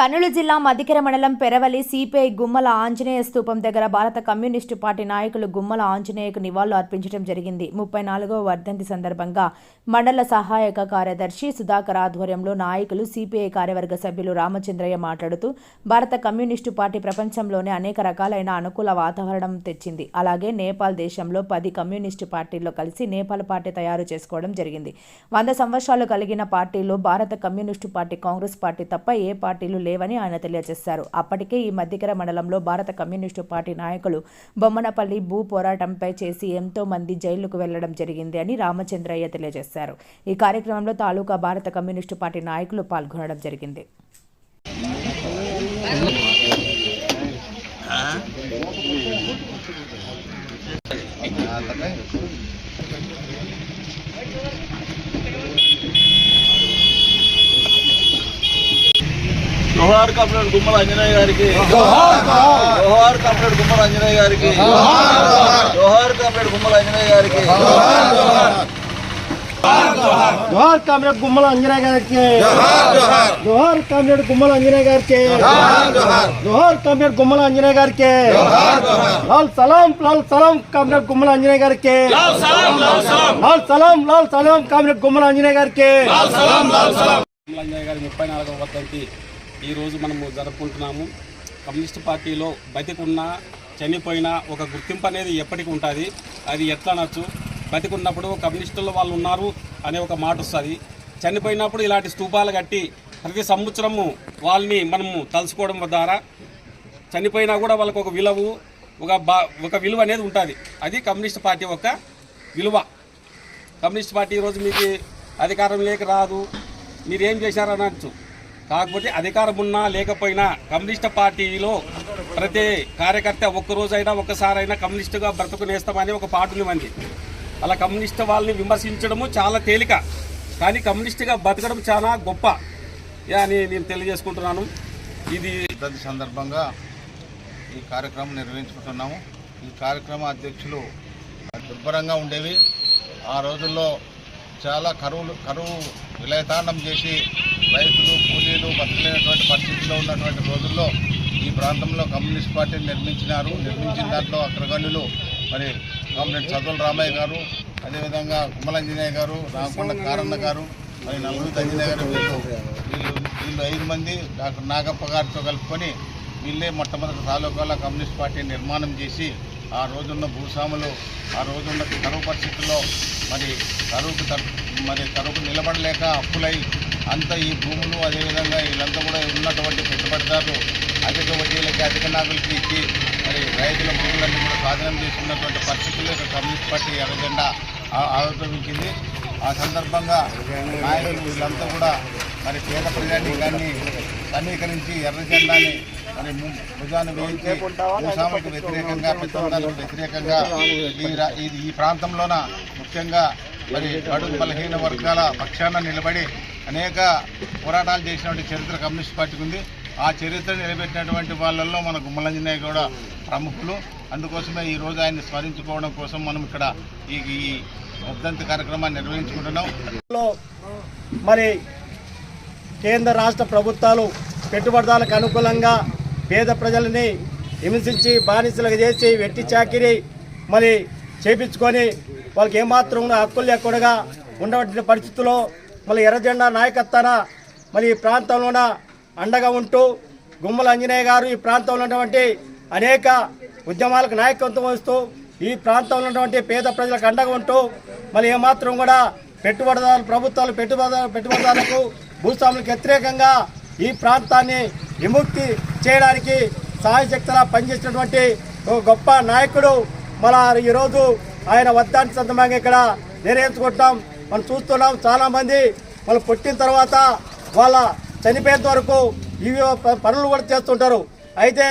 కర్నూలు జిల్లా మదికెర మండలం పెరవలి సిపిఐ గుమ్మల ఆంజనేయ స్థూపం దగ్గర భారత కమ్యూనిస్టు పార్టీ నాయకులు గుమ్మల ఆంజనేయకు నివాళులు అర్పించడం జరిగింది. ముప్పై నాలుగవ వర్ధంతి సందర్భంగా మండల సహాయక కార్యదర్శి సుధాకర్ ఆధ్వర్యంలో నాయకులు సిపిఐ కార్యవర్గ సభ్యులు రామచంద్రయ్య మాట్లాడుతూ భారత కమ్యూనిస్టు పార్టీ ప్రపంచంలోనే అనేక రకాలైన అనుకూల వాతావరణం తెచ్చింది. అలాగే నేపాల్ దేశంలో పది కమ్యూనిస్టు పార్టీల్లో కలిసి నేపాల్ పార్టీ తయారు చేసుకోవడం జరిగింది. వంద సంవత్సరాలు కలిగిన పార్టీలో భారత కమ్యూనిస్టు పార్టీ కాంగ్రెస్ పార్టీ తప్ప ఏ పార్టీలు లేవని ఆయన తెలియజేశారు. అప్పటికే ఈ మధ్యకర మండలంలో భారత కమ్యూనిస్టు పార్టీ నాయకులు బొమ్మనపల్లి భూ పోరాటంపై చేసి ఎంతో మంది జైలుకు వెళ్ళడం జరిగింది అని రామచంద్రయ్య తెలియజేశారు. ఈ కార్యక్రమంలో తాలూకా భారత కమ్యూనిస్టు పార్టీ నాయకులు పాల్గొనడం జరిగింది. జోహార్ కమ్రేడ్ గుమ్మల అంజనేయ గారికి జోహార్ కమ్రేడ్ గుమ్మల అంజనేయ గారికి జోహార్ కమ్రేడ్ గుమ్మల అంజనేయ గారికి జోహార్ కామ్రేడ్ గుమ్మల అంజనేయ గారికి జోహార్ కామ్రేడ్ గుమ్మల అంజనేయ గారికి జోహార్ కామ్రేడ్ గుమ్మల అంజనేయ గారికి లాల్ సలాం లాల్ సలాం కామ్రేడ్ గుమ్మల అంజనేయ గారికి లాల్ సలాం లాల్ సలాం కామ్రేడ్ గుమ్మల అంజనేయ గారికి అంజయ్య గారి ముప్పై నాలుగవ వర్ధంతి ఈరోజు మనము జరుపుకుంటున్నాము. కమ్యూనిస్ట్ పార్టీలో బతికున్నా చనిపోయినా ఒక గుర్తింపు అనేది ఎప్పటికీ ఉంటుంది. అది ఎట్లా అనొచ్చు? బతికున్నప్పుడు కమ్యూనిస్టులు వాళ్ళు ఉన్నారు అనే ఒక మాట వస్తుంది. చనిపోయినప్పుడు ఇలాంటి స్తూపాలు కట్టి ప్రతి సంవత్సరము వాళ్ళని మనము తలుచుకోవడం ద్వారా చనిపోయినా కూడా వాళ్ళకు ఒక విలువ ఒక బా ఒక విలువ అనేది ఉంటుంది. అది కమ్యూనిస్ట్ పార్టీ యొక్క విలువ. కమ్యూనిస్ట్ పార్టీ ఈరోజు మీకు అధికారం లేక రాదు. మీరేం చేశారు అనొచ్చు? కాకపోతే అధికారం ఉన్నా లేకపోయినా కమ్యూనిస్ట్ పార్టీలో ప్రతి కార్యకర్త ఒక్కరోజైనా ఒక్కసారైనా కమ్యూనిస్టుగా బ్రతుకునేస్తామని ఒక పాటలు మంది. అలా కమ్యూనిస్ట్ వాళ్ళని విమర్శించడము చాలా తేలిక. కానీ కమ్యూనిస్టుగా బతకడం చాలా గొప్ప. అని నేను తెలియజేసుకుంటున్నాను. ఇది వర్ధంతి సందర్భంగా ఈ కార్యక్రమం నిర్వహించుకుంటున్నాము. ఈ కార్యక్రమ అధ్యక్షులు దుర్భరంగా ఉండేవి. ఆ రోజుల్లో చాలా కరువులు కరువు విలయతాండం చేసి రైతులు కూలీలు బతకలేనటువంటి పరిస్థితిలో ఉన్నటువంటి రోజుల్లో ఈ ప్రాంతంలో కమ్యూనిస్ట్ పార్టీని నిర్మించినారు. నిర్మించిన దాంట్లో అగ్రగణ్యులు మరి కామ్రేడ్ చదువుల రామయ్య గారు అదేవిధంగా కుమ్మలంజనేయ గారు రామకొండ కారన్న గారు మరి నలుగురు అంజనేయ గారు వీళ్ళు వీళ్ళు వీళ్ళు ఐదు మంది డాక్టర్ నాగప్ప గారితో కలుపుకొని వీళ్ళే మొట్టమొదటి తాలూకాల కమ్యూనిస్ట్ పార్టీ నిర్మాణం చేసి ఆ రోజున్న భూస్వాములు ఆ రోజున్న కరువు పరిస్థితుల్లో మరి కరువుకు మరి కరువుకు నిలబడలేక అప్పులై అంత ఈ భూములు అదేవిధంగా వీళ్ళంతా కూడా ఉన్నటువంటి పెట్టుబడిదారులు అధిక వడ్డీలకి అధిక నాగులకి ఇచ్చి మరి రైతుల భూములన్నీ కూడా స్వాధీనం చేసుకున్నటువంటి పరిస్థితులు కమ్యూనిస్ట్ పార్టీ ఎర్రజెండా ఆ- ఆవిర్భవించింది ఆ సందర్భంగా నాయకులు వీళ్ళంతా కూడా మరి పేద ప్రజానీకాన్ని సమీకరించి ఎర్రజెండాని మరి భుజాన్ని వేయించి భూస్వాములకు వ్యతిరేకంగా పెట్టుబడులకు వ్యతిరేకంగా ఈ ఈ ప్రాంతంలోన ముఖ్యంగా మరి బడుగు బలహీన వర్గాల పక్షాన నిలబడి అనేక పోరాటాలు చేసినటువంటి చరిత్ర కమ్యూనిస్ట్ పార్టీకి ఉంది ఆ చరిత్ర నిలబెట్టినటువంటి వాళ్ళల్లో మన గుమ్మలంజనేయ కూడా ప్రముఖులు. అందుకోసమే ఈ రోజు ఆయన్ని స్మరించుకోవడం కోసం మనం ఇక్కడ ఈ ఈ వర్ధంతి కార్యక్రమాన్ని నిర్వహించుకుంటున్నాం. మరి కేంద్ర రాష్ట్ర ప్రభుత్వాలు పెట్టుబడిదారులకు అనుకూలంగా పేద ప్రజలని హింసించి బానిసలుగా చేసి వెట్టి చాకిరి మరి చేపించుకొని వాళ్ళకి ఏమాత్రం హక్కులు లేకుండా ఉండవంటి పరిస్థితుల్లో మళ్ళీ ఎర్రజెండా నాయకత్వాన మరి ఈ ప్రాంతంలోన అండగా ఉంటూ గుమ్మల అంజనేయ గారు ఈ ప్రాంతంలో ఉన్నటువంటి అనేక ఉద్యమాలకు నాయకత్వం వస్తూ ఈ ప్రాంతంలో ఉన్నటువంటి పేద ప్రజలకు అండగా ఉంటూ మళ్ళీ ఏమాత్రం కూడా పెట్టుబడిదారులు ప్రభుత్వాలు పెట్టుబడిదారు పెట్టుబడిదారులకు భూస్వాములకు వ్యతిరేకంగా ఈ ప్రాంతాన్ని విముక్తి చేయడానికి సహాయశక్తిలా పనిచేసినటువంటి ఒక గొప్ప నాయకుడు మన ఈరోజు ఆయన వద్దాన్ని సందర్భంగా ఇక్కడ నిర్వహించుకుంటాం మనం చూస్తున్నాం చాలామంది వాళ్ళు పుట్టిన తర్వాత వాళ్ళ చనిపోయేంత వరకు ఇవి పనులు కూడా చేస్తుంటారు. అయితే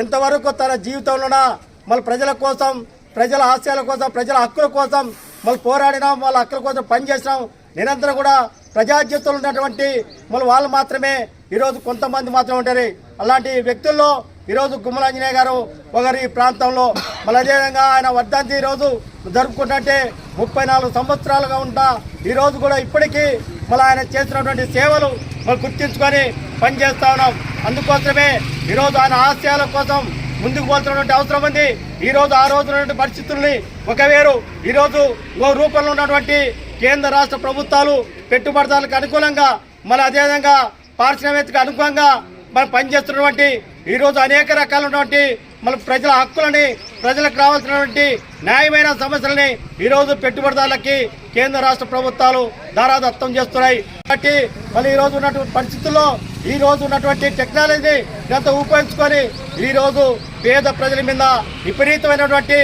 ఇంతవరకు తన జీవితంలో మన ప్రజల కోసం ప్రజల ఆశయాల కోసం ప్రజల హక్కుల కోసం మళ్ళీ పోరాడినాం వాళ్ళ హక్కుల కోసం పనిచేసినాం నిరంతరం కూడా ప్రజా ఉన్నటువంటి మళ్ళీ వాళ్ళు మాత్రమే ఈరోజు కొంతమంది మాత్రమే ఉంటారు. అలాంటి వ్యక్తుల్లో ఈరోజు గుమ్మలాంజనేయ గారు ఒకరు ఈ ప్రాంతంలో మళ్ళీ అదేవిధంగా ఆయన వర్ధంతి ఈరోజు జరుపుకుంటుంటే ముప్పై నాలుగు సంవత్సరాలుగా ఉంటా ఈరోజు కూడా ఇప్పటికీ మళ్ళీ ఆయన చేసినటువంటి సేవలు మనం గుర్తించుకొని పనిచేస్తా ఉన్నాం. అందుకోసమే ఈరోజు ఆయన ఆశయాల కోసం ముందుకు పోతున్నటువంటి అవసరం ఉంది. ఈరోజు ఆ రోజు ఉన్నటువంటి పరిస్థితుల్ని ఒక వేరు ఈరోజు ఓ రూపంలో ఉన్నటువంటి కేంద్ర రాష్ట్ర ప్రభుత్వాలు పెట్టుబడిదారులకు అనుకూలంగా మళ్ళీ అదేవిధంగా పారిశ్రామికకు అనుకూలంగా మనం పనిచేస్తున్నటువంటి ఈరోజు అనేక రకాలైనటువంటి మన ప్రజల హక్కులని ప్రజలకు రావాల్సినటువంటి న్యాయమైన సమస్యలని ఈరోజు పెట్టుబడిదారులకి కేంద్ర రాష్ట్ర ప్రభుత్వాలు దారాదత్తం చేస్తున్నాయి. కాబట్టి మళ్ళీ ఈ రోజు ఉన్నటువంటి పరిస్థితుల్లో ఈరోజు ఉన్నటువంటి టెక్నాలజీని ఎంత ఉపయోగించుకొని ఈరోజు పేద ప్రజల మీద విపరీతమైనటువంటి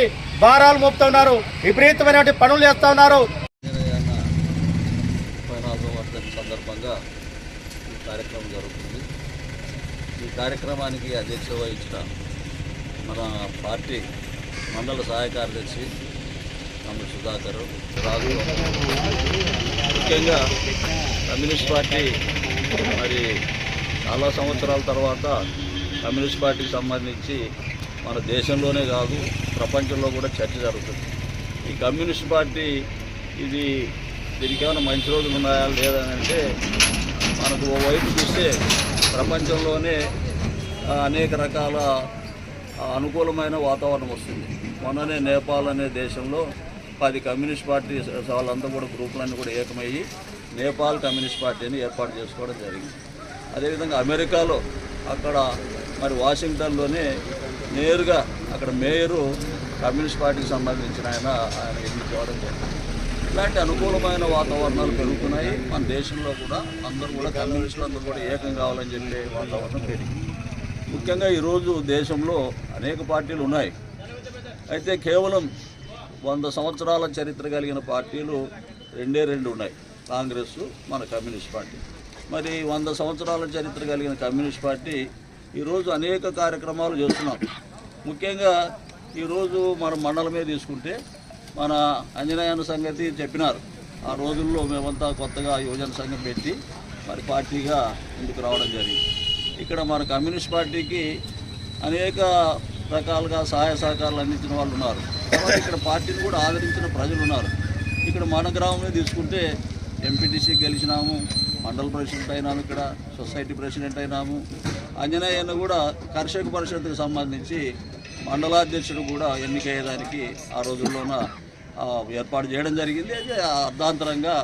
భారాలు మోపుతున్నారు. విపరీతమైనటువంటి పనులు చేస్తూ ఉన్నారు ఆంజనేయన్న ముప్పై నాలుగో వర్ధంతి సందర్భంగా ఈ కార్యక్రమం జరుగుతుంది. ఈ కార్యక్రమానికి అధ్యక్ష వహించిన మన పార్టీ మండల సహాయ కార్యదర్శి తమ్ముడు సుధాకర్ రాజు. ముఖ్యంగా కమ్యూనిస్ట్ పార్టీ మరి చాలా సంవత్సరాల తర్వాత కమ్యూనిస్ట్ పార్టీకి సంబంధించి మన దేశంలోనే కాదు ప్రపంచంలో కూడా చర్చ జరుగుతుంది. ఈ కమ్యూనిస్ట్ పార్టీ ఇది దీనికి ఏమైనా మంచి రోజులు ఉన్నాయా లేదని అంటే మనకు ఓ చూస్తే ప్రపంచంలోనే అనేక రకాల అనుకూలమైన వాతావరణం వస్తుంది. మొన్ననే నేపాల్ అనే దేశంలో పది కమ్యూనిస్ట్ పార్టీ వాళ్ళంతా కూడా గ్రూపులన్నీ కూడా ఏకమయ్యి నేపాల్ కమ్యూనిస్ట్ పార్టీని ఏర్పాటు చేసుకోవడం జరిగింది. అదేవిధంగా అమెరికాలో అక్కడ మరి వాషింగ్టన్లోనే నేరుగా అక్కడ మేయరు కమ్యూనిస్ట్ పార్టీకి సంబంధించిన ఆయన ఆయన ఎన్నికవడం జరిగింది. ఇలాంటి అనుకూలమైన వాతావరణాలు పెరుగుతున్నాయి. మన దేశంలో కూడా అందరూ కూడా కమ్యూనిస్టులు అందరూ కూడా ఏకం కావాలని చెప్పే వాతావరణం పెరిగింది. ముఖ్యంగా ఈరోజు దేశంలో అనేక పార్టీలు ఉన్నాయి. అయితే కేవలం వంద సంవత్సరాల చరిత్ర కలిగిన పార్టీలు రెండే రెండు ఉన్నాయి. కాంగ్రెస్ మన కమ్యూనిస్ట్ పార్టీ. మరి వంద సంవత్సరాల చరిత్ర కలిగిన కమ్యూనిస్ట్ పార్టీ ఈరోజు అనేక కార్యక్రమాలు చేస్తున్నాం. ముఖ్యంగా ఈరోజు మన మండలమే తీసుకుంటే మన అంజనేయన సంగతి చెప్పినారు. ఆ రోజుల్లో మేమంతా కొత్తగా యువజన సంఘం పెట్టి మరి పార్టీగా ఇందుకు రావడం జరిగింది. ఇక్కడ మన కమ్యూనిస్ట్ పార్టీకి అనేక రకాలుగా సహాయ సహకారాలు అందించిన వాళ్ళు ఉన్నారు. ఇక్కడ పార్టీని కూడా ఆదరించిన ప్రజలు ఉన్నారు. ఇక్కడ మన గ్రామంలో తీసుకుంటే ఎంపీటీసీ గెలిచినాము మండల ప్రెసిడెంట్ అయినాము ఇక్కడ సొసైటీ ప్రెసిడెంట్ అయినాము. అంజనేయన్న కూడా కర్షక పరిషత్కు సంబంధించి మండలాధ్యక్షుడు కూడా ఎన్నికయ్యేదానికి ఆ రోజుల్లోన ఏర్పాటు చేయడం జరిగింది. అయితే అర్ధాంతరంగా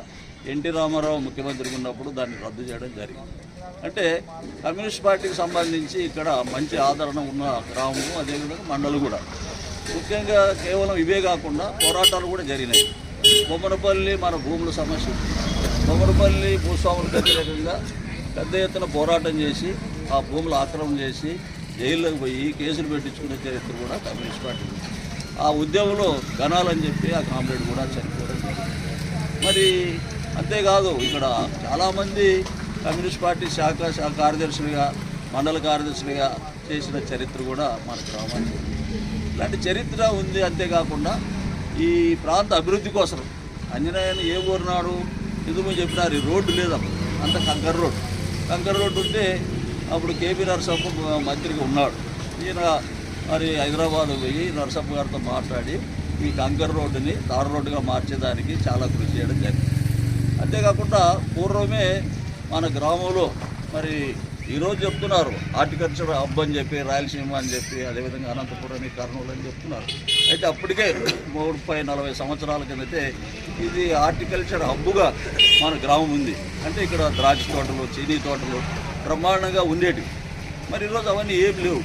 ఎన్టీ రామారావు ముఖ్యమంత్రిగా ఉన్నప్పుడు దాన్ని రద్దు చేయడం జరిగింది. అంటే కమ్యూనిస్ట్ పార్టీకి సంబంధించి ఇక్కడ మంచి ఆదరణ ఉన్న గ్రామము అదేవిధంగా మండలు కూడా. ముఖ్యంగా కేవలం ఇవే కాకుండా పోరాటాలు కూడా జరిగినాయి. బొమ్మనపల్లి మన భూముల సమస్య. బొమ్మనపల్లి భూస్వాములకు వ్యతిరేకంగా పెద్ద ఎత్తున పోరాటం చేసి ఆ భూములు ఆక్రమణ చేసి జైల్లోకి పోయి కేసులు పెట్టించుకునే చరిత్ర కూడా కమ్యూనిస్ట్ పార్టీ ఉంది. ఆ ఉద్యమంలో గణాలని చెప్పి ఆ కామ్రేడ్ కూడా చనిపోవడం మరి అంతేకాదు ఇక్కడ చాలామంది కమ్యూనిస్ట్ పార్టీ శాఖ శాఖ కార్యదర్శులుగా మండల కార్యదర్శులుగా చేసిన చరిత్ర కూడా మన గ్రామానికి ఇలాంటి చరిత్ర ఉంది అంతేకాకుండా ఈ ప్రాంత అభివృద్ధి కోసం అంజనాయన ఏ ఊరునాడు ఎందుకు చెప్పినారు? ఈ రోడ్డు లేదప్పుడు అంత కంకర్ రోడ్డు. కంకర్ రోడ్డు ఉంటే అప్పుడు కేపీ నరసప్ప మంత్రిగా ఉన్నాడు. ఈయన మరి హైదరాబాద్ పోయి నరసప్ప గారితో మాట్లాడి ఈ కంకర్ రోడ్డుని తారు రోడ్డుగా మార్చేదానికి చాలా కృషి చేయడం జరిగింది. అంతేకాకుండా పూర్వమే మన గ్రామంలో మరి ఈరోజు చెప్తున్నారు హార్టికల్చర్ హబ్ అని చెప్పి రాయలసీమ అని చెప్పి అదేవిధంగా అనంతపురం కర్నూలు అని చెప్తున్నారు. అయితే అప్పటికే ముప్పై నలభై సంవత్సరాల కిందతే ఇది హార్టికల్చర్ హబ్బుగా మన గ్రామం ఉంది. అంటే ఇక్కడ ద్రాక్ష తోటలు చీనీ తోటలు బ్రహ్మాండంగా ఉండేటివి మరి ఈరోజు అవన్నీ ఏం లేవు.